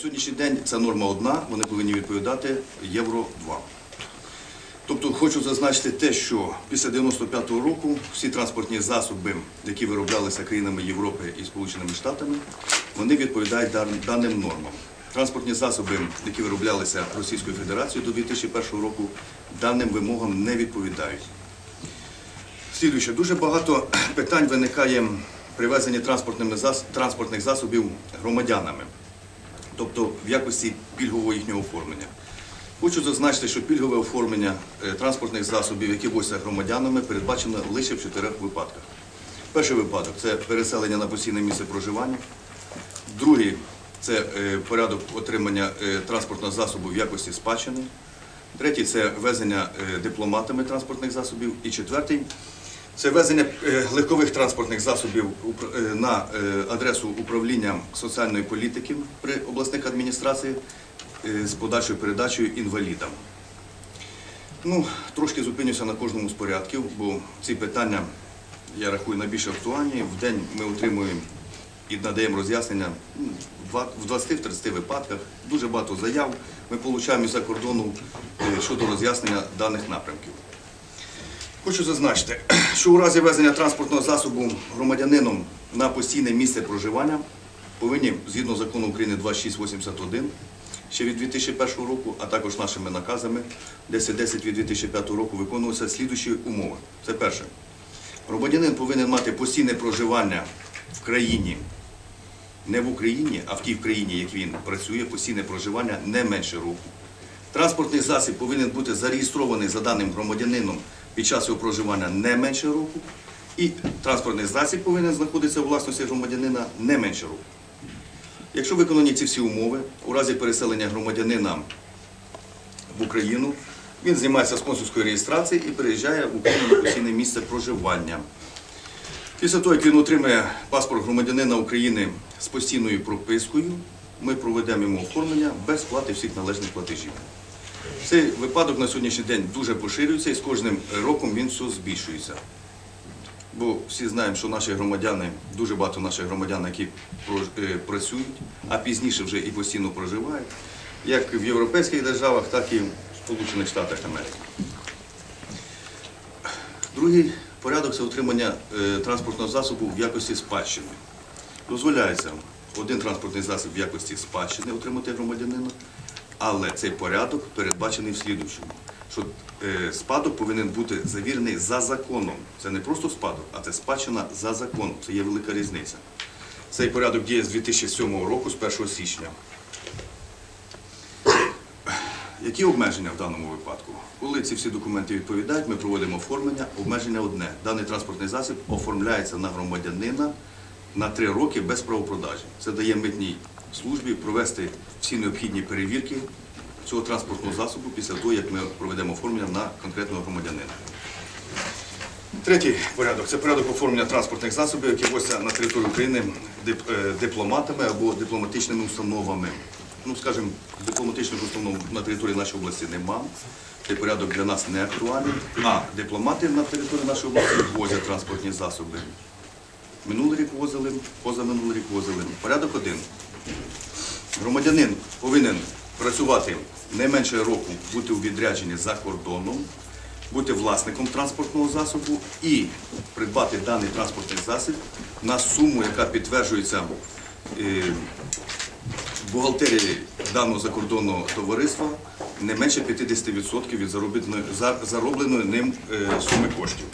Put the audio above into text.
Сьогоднішній день ця норма одна, вони повинні відповідати Євро 2. Тобто хочу зазначити те, що після 95-го року всі транспортні засоби, які вироблялися країнами Європи і Сполученими Штатами, вони відповідають даним нормам. Транспортні засоби, які вироблялися Російською Федерацією до 2001 року, даним вимогам не відповідають. Слідуюче, дуже багато питань виникає при везенні транспортних засобів громадянами тобто в якості пільгового їхнього оформлення. Хочу зазначити, що пільгове оформлення е, транспортних засобів, які возяться громадянами, передбачено лише в чотирьох випадках. Перший випадок це переселення на постійне місце проживання. Другий це е, порядок отримання е, транспортного засобу в якості спадщини. Третій це везення дипломатами транспортних засобів. І четвертий це везення е, легкових транспортних засобів е, на е, адресу управління соціальної політики при обласних адміністраціях з подальшою передачею інвалідам. Ну, трошки зупинюся на кожному з порядків, бо ці питання я рахую найбільш актуальні. В день ми отримуємо і надаємо роз'яснення ну, в два- в 20-30 випадках. Дуже багато заяв ми отримуємо із-за кордону щодо роз'яснення даних напрямків. Хочу зазначити, що у разі везення транспортного засобу громадянином на постійне місце проживання повинні, згідно закону України 2681, ще від 2001 року, а також нашими наказами 1010 від 2005 року виконуватися слідуючі умови. Це перше. Громадянин повинен мати постійне проживання в країні, не в Україні, а в тій країні, як він працює, постійне проживання не менше року. Транспортний засіб повинен бути зареєстрований за даним громадянином під час його проживання не менше року. І транспортний засіб повинен знаходитися у власності громадянина не менше року. Якщо виконані ці всі умови, у разі переселення громадянина в Україну, він знімається з консульської реєстрації і переїжджає в Україну на постійне місце проживання. Після того, як він отримає паспорт громадянина України з постійною пропискою, ми проведемо йому оформлення без сплати всіх належних платежів. Цей випадок на сьогоднішній день дуже поширюється і з кожним роком він все збільшується. Бо всі знаємо, що наші громадяни, дуже багато наших громадян, які е, працюють, а пізніше вже і постійно проживають, як в європейських державах, так і в Сполучених Штатах Америки. Другий порядок це отримання е, транспортного засобу в якості спадщини. Дозволяється один транспортний засіб в якості спадщини отримати громадянина, але цей порядок передбачений в слідучому, що е, спадок повинен бути завірений за законом. Це не просто спадок, а це спадщина за законом. Це є велика різниця. Цей порядок діє з 2007 року, з 1 січня. Які обмеження в даному випадку? Коли ці всі документи відповідають, ми проводимо оформлення. Обмеження одне. Даний транспортний засіб оформляється на громадянина на три роки без правопродажі. Це дає митній службі провести всі необхідні перевірки цього транспортного засобу після того, як ми проведемо оформлення на конкретного громадянина. Третій порядок це порядок оформлення транспортних засобів, які возяться на територію України е, дипломатами або дипломатичними установами. Ну, скажімо, дипломатичних установ на території нашої області нема. Цей порядок для нас не актуальний. А дипломати на території нашої області возять транспортні засоби. Минулий рік возили, позаминулий рік возили. Порядок один. Громадянин повинен працювати не менше року, бути у відрядженні за кордоном, бути власником транспортного засобу і придбати даний транспортний засіб на суму, яка підтверджується е, бухгалтерії даного закордонного товариства не менше 50% від заробленої ним е, суми коштів.